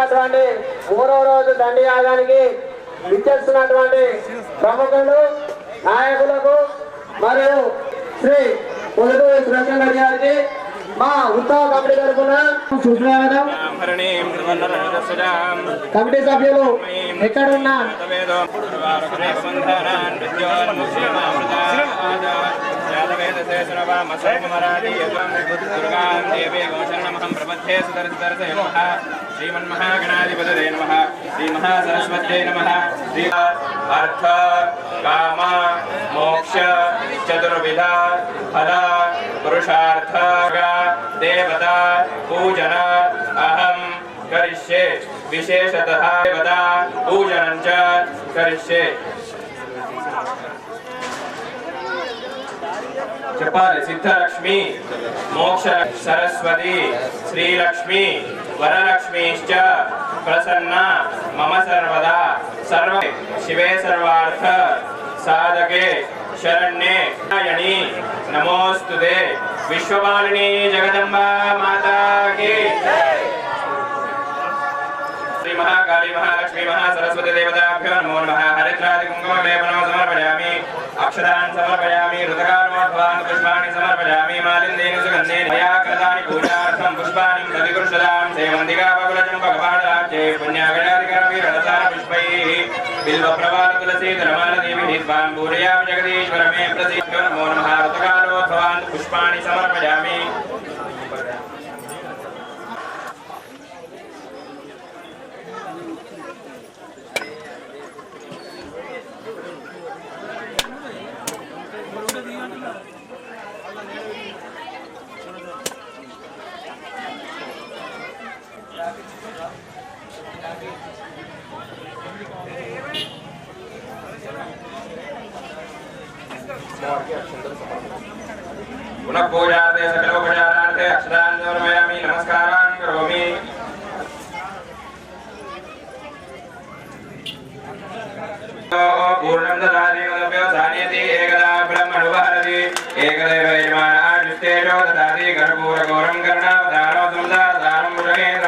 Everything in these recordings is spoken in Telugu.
జరుగుతున్నటువంటి మూడో రోజు దండి యాగానికి విచ్చేస్తున్నటువంటి ప్రముఖులు నాయకులకు మరియు శ్రీ పొదుటూరి సురేష్ రెడ్డి గారికి మా ఉత్సవ కమిటీ తరఫున సుస్వాగతం. కమిటీ సభ్యులు ఎక్కడున్నా? తవేదో దేవే దుర్గాం దేవీ గోచరణమహం ప్రపథ్యే సుదర్శ దర్శ श्रीमन्महागणाधिपतये नमः। श्रीमहासरस्वत्यै नमः। श्री अर्थ काम, मोक्ष, चतुर्विध, फल, पुरुषार्थ देवता, पूजन अहम करिष्ये। विशेषतः देवता पूजनं च करिष्ये। చెప్పాలి సిద్ధలక్ష్మి మోక్ష సరస్వతి శ్రీలక్ష్మి వరలక్ష్మీశ్చ ప్రసన్న మమ సర్వదా సర్వ శివే సర్వార్థ సాధకే శరణ్యే నారాయణి నమోస్తుతే విశ్వపాలిని జగదంబా మాతాకి శ్రీ మహాకాళీ మహాలక్ష్మీ మహాసరస్వతి దేవతాభ్యో నమో నమ హరిద్రాది కుంకుమ లేపనం సమర్పయామి అక్షరాన్ సమర్పయామి రుదకారోద్భవాన్ పుష్పాన్ని సమర్పయామి మాలిందేని సుగంధేని कपाटाचे पुण्यागणार्गामि रसा पुष्पैः बिल्वप्रवाल तुलसी धर्माल देवी हित्वान् पूरयामि जगदीश्वर मे प्रसीद्यो नमो नमः ऋतुकालो भवान् पुष्पाणि समर्पयामि। पुनः पूजाते सकलोपचारार्थे अक्षरान्वयामि नमस्कारान् करोमि। पूर्णं ददाति धान्यति एकदा ब्रह्मणुभारति एकदैव यजमानः ददाति कर्पूरगौरं कर्णावधानोदुर्दाधानं मृगेन्द्र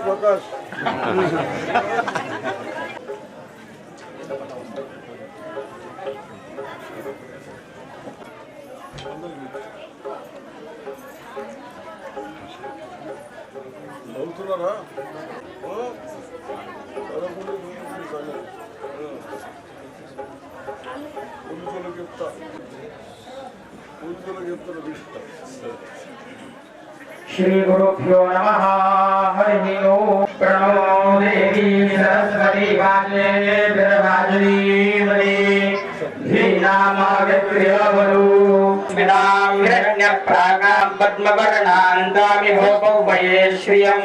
ప్రకాష్ నవ్వుతున్నారా ఓ? చదవకుండా చూడండి సంగతి. పోలీసులకు చెప్తా పోలీసులకు చెప్తాను తీస్తా श्रीगुरुभ्यो नमः हरिः ओम् प्रणो देवी सरस्वती वाजे विरभाजनीमणि धीनामागत्र्यवरु स्मितां हिरण्यप्रागां पद्मवर्णान्तामि होपौभये श्रियम्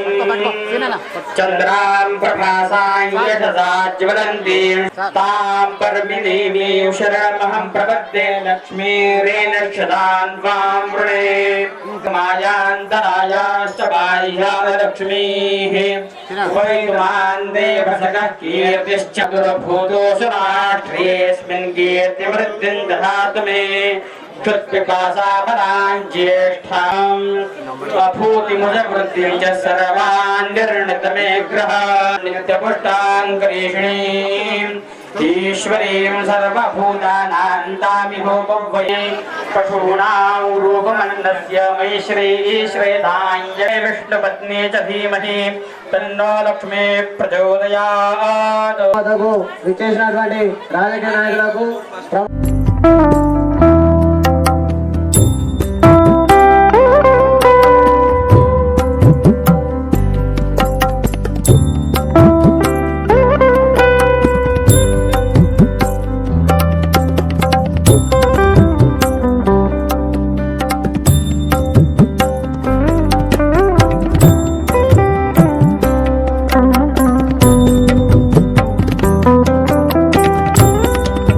चन्द्रां प्रभासां यशसा ज्वलन्तीं तां परमिदेवीं शरणमहं प्रपद्ये लक्ष्मीरेण क्षदां त्वां वृणे मायान्तरायाश्च बाह्यालक्ष्मीः वैमान् देवसकः कीर्तिश्च दुर्भूतोऽसु राष्ट्रेऽस्मिन् कीर्तिवृद्धिं ददातु मे क्षुत्पिपासाफलां ज्येष्ठाम् अभूतिमुजवृद्धिं च सर्वान् निर्णितमे ग्रह नित्यपुष्टाङ्करीषिणीम् ईश्वरीं सर्वभूतानान्तामिहोपवये पशूनां रूपमन्नस्य मयि श्रीश्रेधाञ्जय विष्णुपत्नी च धीमहि तन्नो लक्ष्मी ప్రచోదయాత్ విచ్చేసినటువంటి రాజకీయ నాయకులకు